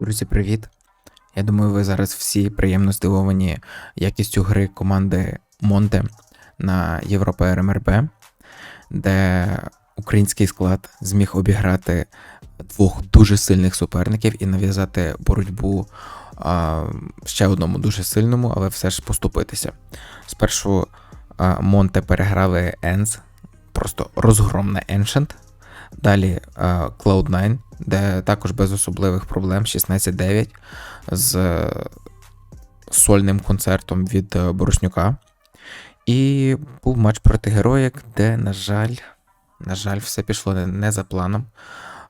Друзі, привіт! Я думаю, ви зараз всі приємно здивовані якістю гри команди Монте на Європа РМРБ, де український склад зміг обіграти двох дуже сильних суперників і нав'язати боротьбу а, ще одному дуже сильному, але все ж поступитися. Спершу а, Монте переграли Енс, просто розгром на Ancient. Далі а, Cloud9, де також без особливих проблем 16-9 з е, сольним концертом від е, Боруснюка. І був матч проти героїк, де, на жаль, на жаль, все пішло не, за планом.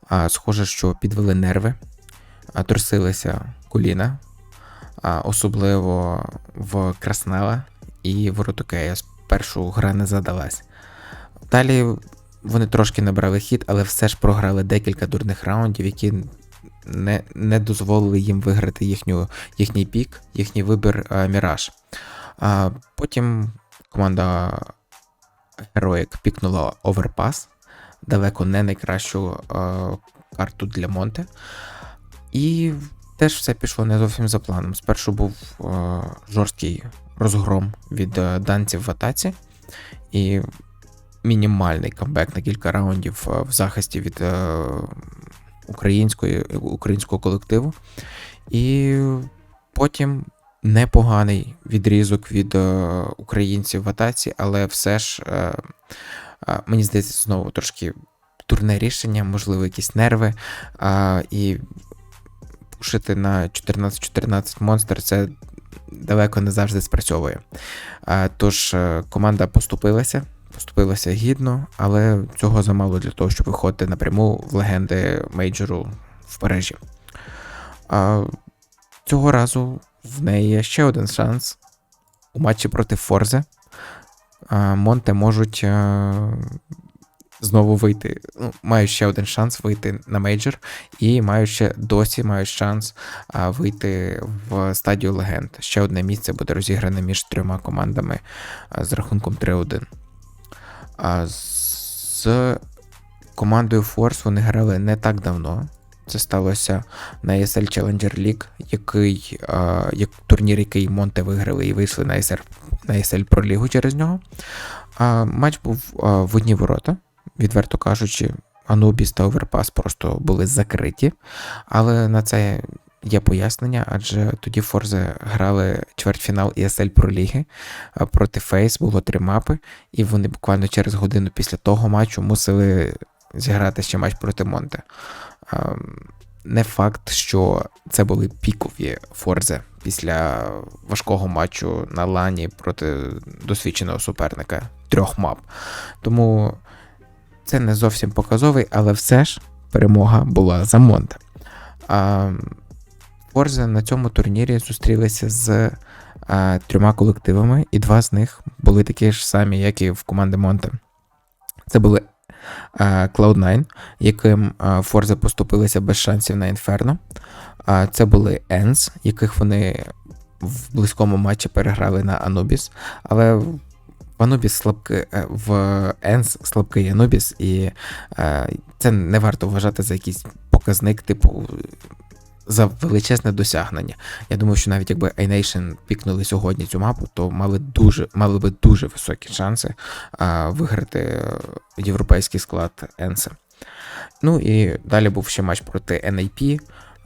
А, схоже, що підвели нерви, трусилися коліна, особливо в Краснела і в Ротокея. Спершу гра не задалась. Далі вони трошки набрали хід, але все ж програли декілька дурних раундів, які не, не дозволили їм виграти їхню, їхній пік, їхній вибір а, Міраж. А, потім команда Heroic пікнула оверпас, далеко не найкращу а, карту для Монте. І теж все пішло не зовсім за планом. Спершу був а, жорсткий розгром від а, данців в атаці. І мінімальний камбек на кілька раундів е, в захисті від е, української, українського колективу. І потім непоганий відрізок від е, українців в атаці, але все ж, мені здається, знову трошки турне рішення, можливо, якісь нерви. і пушити на 14-14 монстр це далеко не завжди спрацьовує. Тож команда поступилася поступилася гідно, але цього замало для того, щоб виходити напряму в легенди мейджору в Парижі. А, Цього разу в неї є ще один шанс у матчі проти Форзе. Монте можуть а, знову вийти. Ну, мають ще один шанс вийти на мейджор, і мають ще досі мають шанс вийти в стадію легенд. Ще одне місце буде розігране між трьома командами з рахунком 3-1. А з командою Force вони грали не так давно. Це сталося на ESL Challenger League, який, а, як турнір, який Монте виграли і вийшли на ESL, на ESL Pro Лігу через нього. А, Матч був а, в одні ворота, відверто кажучи, Anubis та Overpass просто були закриті. Але на це Є пояснення, адже тоді Форзе грали чвертьфінал ESL Pro Ліги проти Фейс, було три мапи, і вони буквально через годину після того матчу мусили зіграти ще матч проти Монте. Не факт, що це були пікові Форзе після важкого матчу на лані проти досвідченого суперника трьох мап. Тому це не зовсім показовий, але все ж перемога була за Монте. Форзе на цьому турнірі зустрілися з а, трьома колективами, і два з них були такі ж самі, як і в команди Монте. Це були а, Cloud9, яким а, Форзе поступилися без шансів на Інферно. А, Це були Енс, яких вони в близькому матчі переграли на Anubis, але в Anubis слабки, в Енс слабкий Anubis, і а, це не варто вважати за якийсь показник, типу за величезне досягнення. Я думаю, що навіть якби iNation пікнули сьогодні цю мапу, то мали дуже, мали би дуже високі шанси а, виграти європейський склад Енса. Ну і далі був ще матч проти NIP,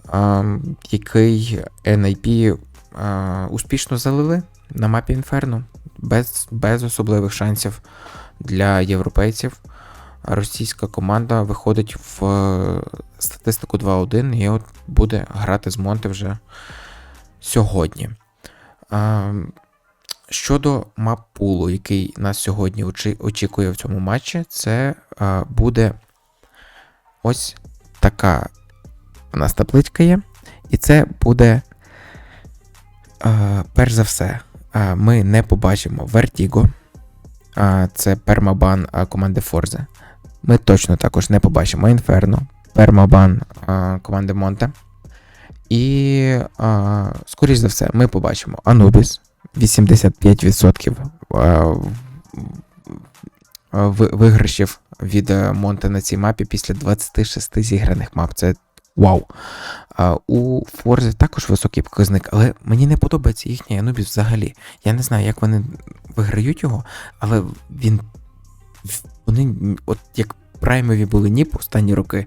а, який NIP а, успішно залили на мапі Інферно без, без особливих шансів для європейців російська команда виходить в е, статистику 2-1 і от буде грати з Монте вже сьогодні. Щодо мап-пулу, який нас сьогодні очікує в цьому матчі, це буде ось така у нас табличка є. І це буде, перш за все, ми не побачимо Vertigo. Це пермабан команди Forza. Ми точно також не побачимо Інферно, пермабан команди Монте. І, а, скоріш за все, ми побачимо Anubis 85% виграшів від Монте на цій мапі після 26 зіграних мап. Це Вау! У Форзі також високий показник, але мені не подобається їхній Анубіс взагалі. Я не знаю, як вони виграють його, але він. Вони, от як праймові були НІП останні роки,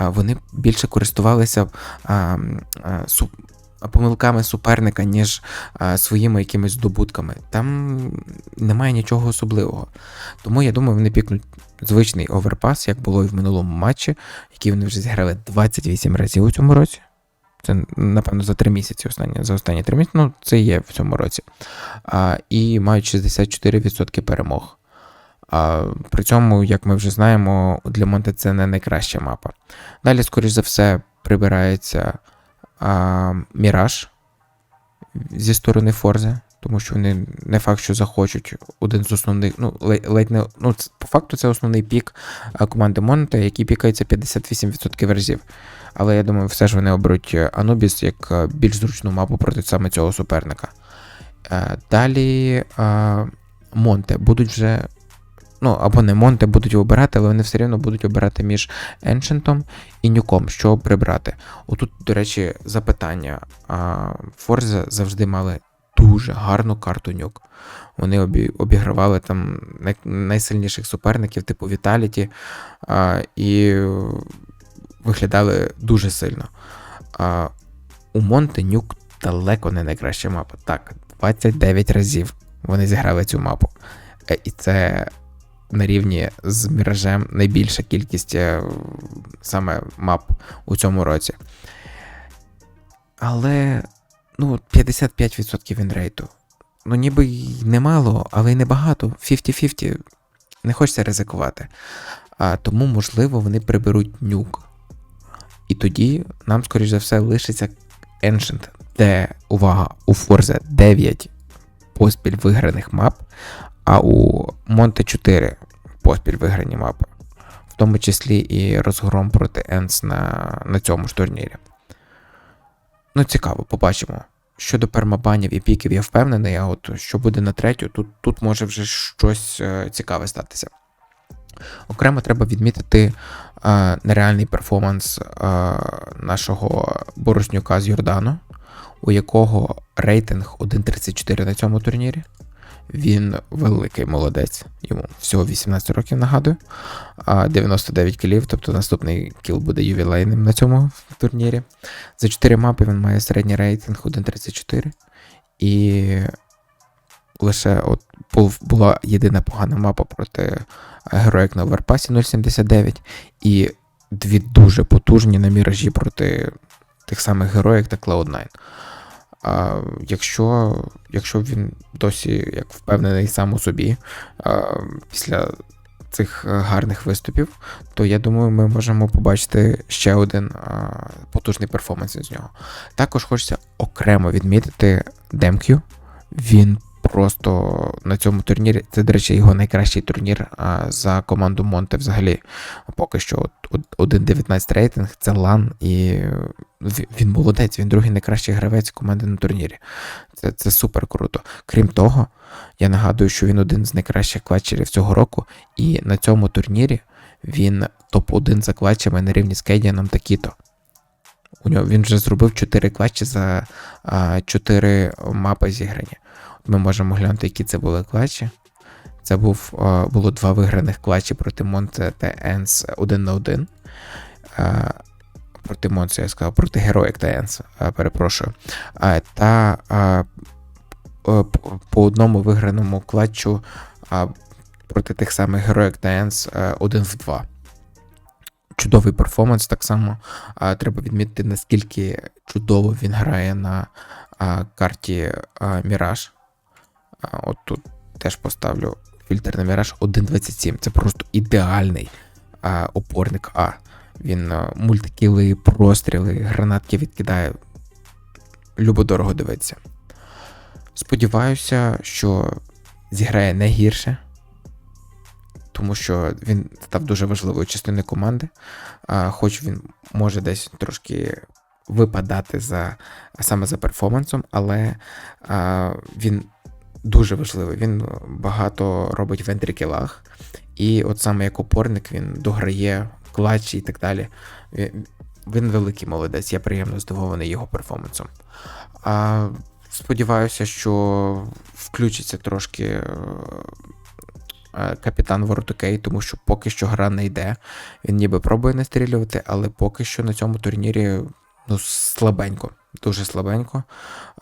вони більше користувалися а, а, су, помилками суперника, ніж а, своїми якимись здобутками. Там немає нічого особливого. Тому я думаю, вони пікнуть звичний оверпас, як було і в минулому матчі, який вони вже зіграли 28 разів у цьому році. Це, напевно, за три місяці останні, за останні три місяці, ну, це є в цьому році. А, І мають 64% перемог. А, При цьому, як ми вже знаємо, для Монте це не найкраща мапа. Далі, скоріш за все, прибирається а, Міраж зі сторони Форзе, тому що вони не факт, що захочуть один з основних, ну, ледь не, ну, по факту, це основний пік команди Монте, який пікається 58% разів. Але я думаю, все ж вони оберуть Анубіс як е, більш зручну мапу проти саме цього суперника. Е, далі е, Монте будуть вже. Ну, або не Монте будуть обирати, але вони все рівно будуть обирати між Еншентом і Нюком, що прибрати. Отут, до речі, запитання. Форза завжди мали дуже гарну карту нюк. Вони обі, обігравали там най, найсильніших суперників, типу Віталіті, і виглядали дуже сильно. А, У Монте Нюк далеко не найкраща мапа. Так, 29 разів вони зіграли цю мапу. Е, і це на рівні з Міражем найбільша кількість е, саме мап у цьому році. Але ну, 55% вінрейту. Ну, ніби й немало, але й небагато. 50-50. Не хочеться ризикувати. А Тому, можливо, вони приберуть нюк. І тоді нам, скоріш за все, лишиться Ancient, де, увага, у Forza 9 поспіль виграних мап, а у Monte 4 поспіль виграні мапи. В тому числі і розгром проти Енс на, на цьому ж турнірі. Ну, цікаво, побачимо. Щодо пермабанів і піків, я впевнений, а от що буде на третю, тут тут може вже щось е, цікаве статися. Окремо треба відмітити е, нереальний перформанс е, нашого Бороснюка з Йордану, у якого рейтинг 1.34 на цьому турнірі. Він великий молодець, йому всього 18 років нагадую, 99 кілів, тобто наступний кіл буде ювілейним на цьому турнірі. За 4 мапи він має середній рейтинг 1.34. І лише от була єдина погана мапа проти героїк на Оверпасі 0.79, і дві дуже потужні на міражі проти тих самих героїк та Cloud9. А Якщо якщо він досі як впевнений сам у собі а, після цих гарних виступів, то я думаю, ми можемо побачити ще один а, потужний перформанс з нього. Також хочеться окремо відмітити Демкю. Він просто на цьому турнірі. Це, до речі, його найкращий турнір за команду Монте взагалі. Поки що 1.19 рейтинг, це лан, і він молодець, він другий найкращий гравець команди на турнірі. Це це супер круто. Крім того, я нагадую, що він один з найкращих кватчерів цього року, і на цьому турнірі він топ-1 за кватчами на рівні з Кейдіаном та Кіто. У нього Він вже зробив 4 клатчі за а, 4 мапи зіграні. Ми можемо глянути, які це були клатчі. Це був, було два виграних клатчі проти Монте та Енс 1 на 1. Проти Монце, я сказав, проти Героїк та Енс, перепрошую. Та по одному виграному клатчу проти тих самих Героїк та Енс 1 в 2. Чудовий перформанс, так само треба відмітити, наскільки чудово він грає на карті Міраж. От тут теж поставлю фільтр на Mirage 1.27. Це просто ідеальний а, опорник А. Він а, мультикіли, простріли, гранатки відкидає. Любо-дорого дивиться. Сподіваюся, що зіграє не гірше, тому що він став дуже важливою частиною команди, а, хоч він може десь трошки випадати за саме за перформансом, але а, він дуже важливий. Він багато робить в. І от саме як опорник він дограє клатчі і так далі. він великий молодець, я приємно здивований його перформансом. А, сподіваюся, що включиться трошки е, е, капітан Воротокей, тому що поки що гра не йде. Він ніби пробує настрілювати, але поки що на цьому турнірі ну, слабенько, дуже слабенько.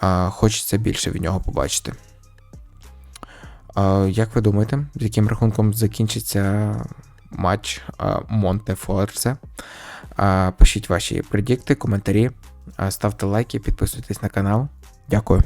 А, хочеться більше від нього побачити. Як ви думаєте, з яким рахунком закінчиться матч Монте Форсе? Пишіть ваші предікти, коментарі, ставте лайки, підписуйтесь на канал. Дякую.